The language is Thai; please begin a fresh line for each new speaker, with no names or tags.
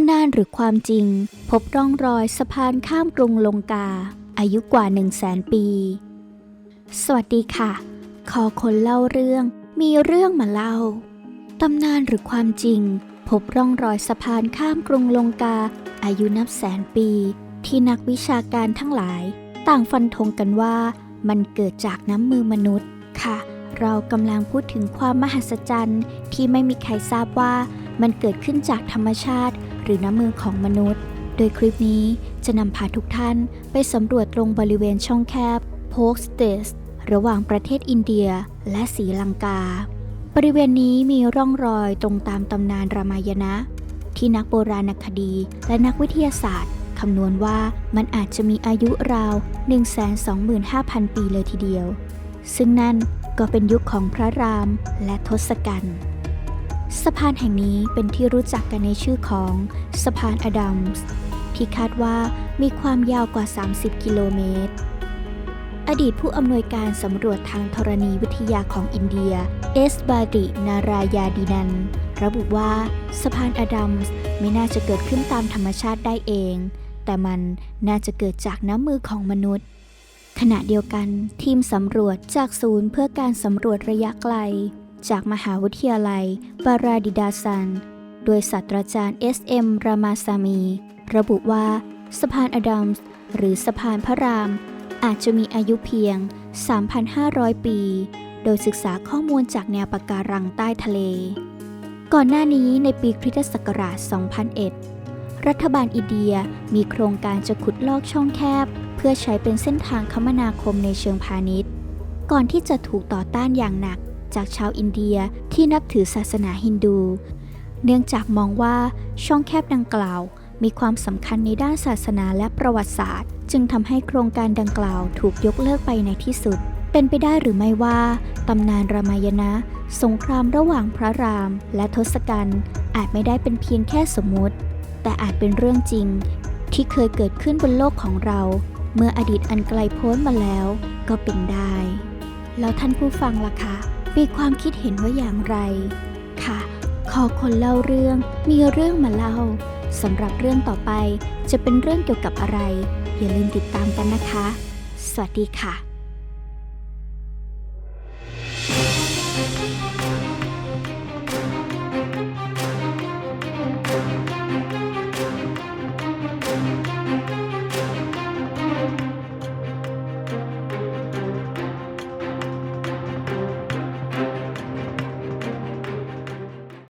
ำนานหรือความจริง พบร่องรอยสะพานข้ามกรุงลงกา อายุกว่า 1 0 0 0 0แสนปี สวัสดีค่ะ ขอคนเล่าเรื่องมีเรื่องมาเล่า ตำนานหรือความจริง พบร่องรอยสะพานข้ามกรุงลงกา อายุนับแสนปี ที่นักวิชาการทั้งหลาย ต่างฟันธงกันว่า มันเกิดจากน้ำมือมนุษย์ค่ะ เรากำลังพูดถึงความมหัศจรรย์ที่ไม่มีใครทราบว่ามันเกิดขึ้นจากธรรมชาติ หรือน้ำมือของมนุษย์ โดยคลิปนี้จะนำพาทุกท่านไปสำรวจตรงบริเวณช่องแคบโพกสเตสระหว่างประเทศอินเดียและศรีลังกา บริเวณนี้มีร่องรอยตรงตามตำนานรามายณะ ที่นักโบราณคดีและนักวิทยาศาสตร์คำนวณว่ามันอาจจะมีอายุราว 125,000 ปีเลยทีเดียว ซึ่งนั่นก็เป็นยุคของพระรามและทศกัณฐ์ สะพานแห่งนี้เป็นที่รู้จักกันในชื่อของสะพานอดัมส์ที่คาดว่ามีความยาวกว่า 30 กิโลเมตร อดีตผู้อำนวยการสำรวจทางธรณีวิทยาของอินเดีย เอสบาดินารายาดินัน ระบุว่าสะพานอดัมส์ไม่น่าจะเกิดขึ้นตามธรรมชาติได้เอง แต่มันน่าจะเกิดจากน้ำมือของมนุษย์ ขณะเดียวกันทีมสำรวจจากศูนย์เพื่อการสำรวจระยะไกล จากมหาวิทยาลัยบาราดิดาซัน โดยศาสตราจารย์ S.M. รามาซามี ระบุว่าสะพานอดัมส์หรือสะพานพระราม อาจจะมีอายุเพียง 3,500 ปี โดยศึกษาข้อมูลจากแนวปะการังใต้ทะเล ก่อนหน้านี้ในปีคริสตศักราช 2001 รัฐบาลอินเดียมีโครงการจะขุดลอกช่องแคบ เพื่อใช้เป็นเส้นทางคมนาคมในเชิงพาณิชย์ ก่อนที่จะถูกต่อต้านอย่างหนัก จากชาวอินเดียที่นับถือศาสนาฮินดู เนื่องจากมองว่าช่องแคบดังกล่าว มีความสำคัญในด้านศาสนาและประวัติศาสตร์ จึงทำให้โครงการดังกล่าวถูกยกเลิกไปในที่สุด เป็นไปได้หรือไม่ว่าตำนานรามายณะสงครามระหว่างพระราม และทศกัณฐ์อาจไม่ได้เป็นเพียงแค่สมมติ แต่อาจเป็นเรื่องจริง ที่เคยเกิดขึ้นบนโลกของเรา เมื่ออดีตอันไกลโพ้นมาแล้ว ก็เป็นได้ แล้วท่านผู้ฟังล่ะคะ มีความคิดเห็นว่าอย่างไร ค่ะ ขอคนเล่าเรื่องมีเรื่องมาเล่าสำหรับเรื่องต่อไปจะเป็นเรื่องเกี่ยวกับอะไร อย่าลืมติดตามกันนะคะ สวัสดีค่ะ